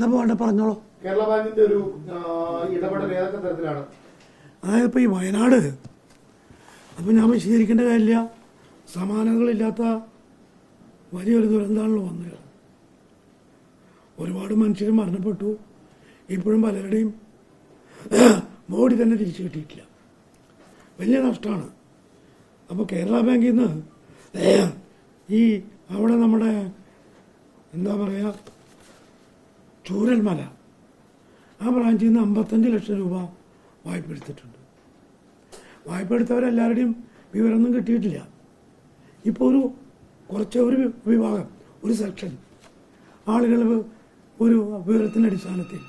എന്താ വേണ്ട പറഞ്ഞോളൂ. കേരള ബാങ്കിന്റെ ഒരു ആ, ഇടപെടൽ ഏതൊക്കെ തരത്തിലാണ്? അതായത് ഇപ്പോൾ ഈ വയനാട് അപ്പം ഞാൻ വിശദീകരിക്കേണ്ട കാര്യമില്ല. സമാനതകളില്ലാത്ത വലിയൊരു ദുരന്തമാണല്ലോ വന്നത്. ഒരുപാട് മനുഷ്യർ മരണപ്പെട്ടു. ഇപ്പോഴും പലരുടെയും ബോഡി തന്നെ തിരിച്ചു കിട്ടിയിട്ടില്ല. വലിയ നഷ്ടമാണ്. അപ്പോൾ കേരള ബാങ്കിൽ നിന്ന് ഈ അവിടെ നമ്മുടെ എന്താ പറയുക ചൂരൽമല ആ ബ്രാഞ്ചിൽ നിന്ന് അമ്പത്തഞ്ച് ലക്ഷം രൂപ വായ്പ എടുത്തിട്ടുണ്ട് വായ്പ എടുത്തവരെല്ലാവരുടെയും വിവരമൊന്നും കിട്ടിയിട്ടില്ല. ഇപ്പോൾ ഒരു കുറച്ച് ഒരു വിഭാഗം ഒരു സെക്ഷൻ ആളുകൾ ഒരു വിവരത്തിന്റെ അടിസ്ഥാനത്തിൽ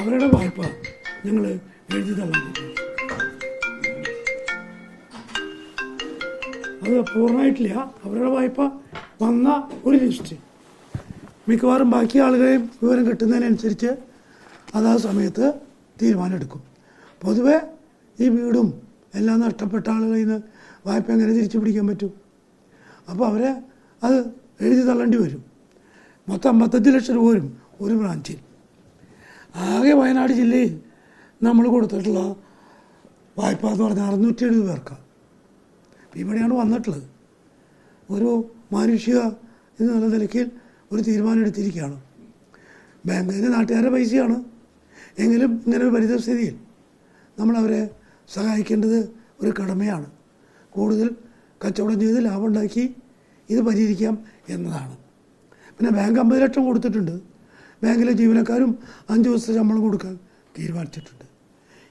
അവരുടെ വായ്പ ഞങ്ങൾ എഴുതി തള്ളാൻ അത് പൂർണമായിട്ടില്ല. അവരുടെ വായ്പ വന്ന ഒരു ലിസ്റ്റ്. മിക്കവാറും ബാക്കി ആളുകളെയും വിവരം കിട്ടുന്നതിനനുസരിച്ച് അതാ സമയത്ത് തീരുമാനമെടുക്കും. പൊതുവെ ഈ വീടും എല്ലാം നഷ്ടപ്പെട്ട ആളുകളിൽ നിന്ന് വായ്പ എങ്ങനെ തിരിച്ചു പിടിക്കാൻ പറ്റും? അപ്പോൾ അവരെ അത് എഴുതി തള്ളേണ്ടി വരും. മൊത്തം അമ്പത്തഞ്ച് ലക്ഷം രൂപ വരും ഒരു ബ്രാഞ്ചിൽ. ആകെ വയനാട് ജില്ലയിൽ നമ്മൾ കൊടുത്തിട്ടുള്ള വായ്പ എന്ന് പറഞ്ഞാൽ അറുന്നൂറ്റി എഴുപത് പേർക്കാണ്. ഇവിടെയാണ് വന്നിട്ടുള്ളത്. ഒരു മാനുഷിക എന്നുള്ള നിലയ്ക്ക് ഒരു തീരുമാനം എടുത്തിരിക്കുകയാണ് ബാങ്കിന് നാട്ടുകാരുടെ പൈസയാണ്. എങ്കിലും ഇങ്ങനെ ഒരു പരിതസ്ഥിതിയിൽ നമ്മളവരെ സഹായിക്കേണ്ടത് ഒരു കടമയാണ്. കൂടുതൽ കച്ചവടം ചെയ്ത് ലാഭം ഉണ്ടാക്കി ഇത് പരിഹരിക്കാം എന്നതാണ്. പിന്നെ ബാങ്ക് അമ്പത് ലക്ഷം കൊടുത്തിട്ടുണ്ട്. ബാങ്കിലെ ജീവനക്കാരും അഞ്ച് ദിവസത്തെ ശമ്പളം കൊടുക്കാൻ തീരുമാനിച്ചിട്ടുണ്ട്.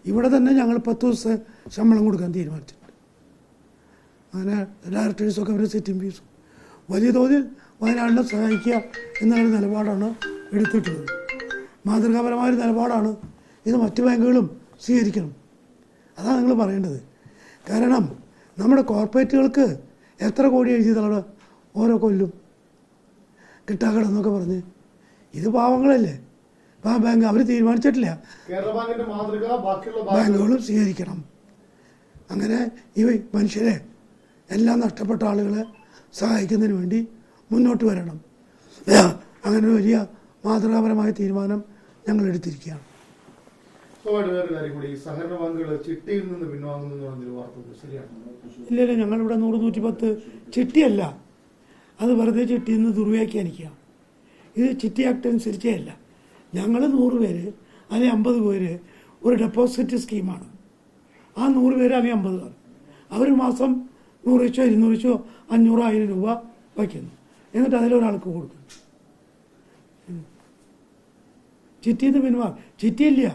ഇവിടെ തന്നെ ഞങ്ങൾ പത്ത് ദിവസത്തെ ശമ്പളം കൊടുക്കാൻ തീരുമാനിച്ചിട്ടുണ്ട്. അങ്ങനെ ഡയറക്ടേഴ്സൊക്കെ അവരെ സെറ്റിംഗ് ഫീസും വലിയ തോതിൽ വയനാടിനെ സഹായിക്കുക എന്നുള്ള നിലപാടാണ് എടുത്തിട്ടുള്ളത്. മാതൃകാപരമായ ഒരു നിലപാടാണ് ഇത് മറ്റു ബാങ്കുകളും സ്വീകരിക്കണം. അതാണ് നിങ്ങൾ പറയേണ്ടത്. കാരണം നമ്മുടെ കോർപ്പറേറ്റുകൾക്ക് എത്ര കോടി എഴുതിയതാണ് ഓരോ കൊല്ലും? കിട്ടാക്കടെന്നൊക്കെ പറഞ്ഞ്. ഇത് പാവങ്ങളല്ലേ? ആ ബാങ്ക് അവർ തീരുമാനിച്ചിട്ടില്ല. ബാങ്കുകളും സ്വീകരിക്കണം. അങ്ങനെ ഈ മനുഷ്യരെ എല്ലാം നഷ്ടപ്പെട്ട ആളുകളെ സഹായിക്കുന്നതിന് വേണ്ടി മുന്നോട്ട് വരണം. അങ്ങനെ ഒരു വലിയ മാതൃകാപരമായ തീരുമാനം ഞങ്ങൾ എടുത്തിരിക്കുകയാണ് ഇല്ലല്ല ഞങ്ങളിവിടെ നൂറ് നൂറ്റി പത്ത് ചിട്ടിയല്ല. അത് വെറുതെ ചിട്ടിയിൽ നിന്ന് ദുർവ്യാഖ്യാനിക്കുക ഇത് ചിട്ടി ആക്ട് അനുസരിച്ചേ അല്ല. ഞങ്ങൾ നൂറ് പേര് അല്ലെങ്കിൽ അമ്പത് പേര് ഒരു ഡെപ്പോസിറ്റ് സ്കീമാണ്. ആ നൂറ് പേര് അല്ലെങ്കിൽ അമ്പത് പേർ അവർ മാസം നൂറ് വെച്ചോ ഇരുന്നൂറ് വെച്ചോ അഞ്ഞൂറോ ആയിരം രൂപ വയ്ക്കുന്നു. എന്നിട്ട് അതിലൊരാൾക്ക് കൊടുക്കും. ചിറ്റിന്ന് പിന്മാർ ചിറ്റിയില്ല.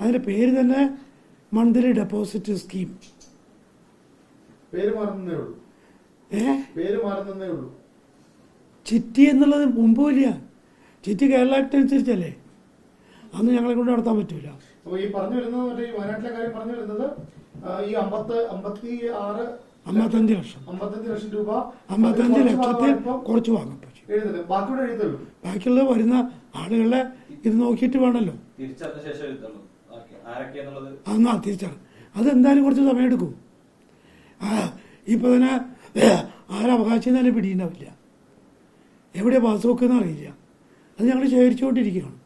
അതിന്റെ പേര് തന്നെ മന്ത്ലി ഡെപ്പോസിറ്റ് സ്കീം പേര് മാറുന്നേ ഉള്ളൂ. പേര് മാറുന്നേ ഉള്ളൂ. ചിറ്റി എന്നുള്ളത് മുമ്പും ഇല്ല ചിറ്റി കേരള ആക്ട് അനുസരിച്ചല്ലേ? അന്ന് ഞങ്ങളെ കൊണ്ട് നടത്താൻ പറ്റൂല. അപ്പൊ ഈ പറഞ്ഞു വരുന്നത് മറ്റേ ഈ വയനാട്ടിലെ കാര്യം പറഞ്ഞു വരുന്നത് ഈ അമ്പത്തി അമ്പത്തി ആറ് അമ്പത്തഞ്ച് ലക്ഷം അമ്പത്തഞ്ച് ലക്ഷം രൂപ. അമ്പത്തഞ്ച് ലക്ഷത്തിൽ കുറച്ച് വാങ്ങാൻ പറ്റും. ബാക്കിയുള്ള വരുന്ന ആളുകളെ ഇത് നോക്കിയിട്ട് വേണമല്ലോ. എന്നാ ശേഷം എഴുതുള്ളൂ ഓക്കെ. ആരൊക്കെയാന്നുള്ളത്? അന്ന് തിരിച്ചാണ് അതെന്തായാലും കുറച്ച് സമയമെടുക്കും ആ ഇപ്പൊ തന്നെ ആരവകാശം തന്നെ പിടിയുണ്ടാവില്ല എവിടെ പാസ് വെക്കുന്ന അറിയില്ല അത് ഞങ്ങൾ ശേഖരിച്ചുകൊണ്ടിരിക്കുകയാണ്.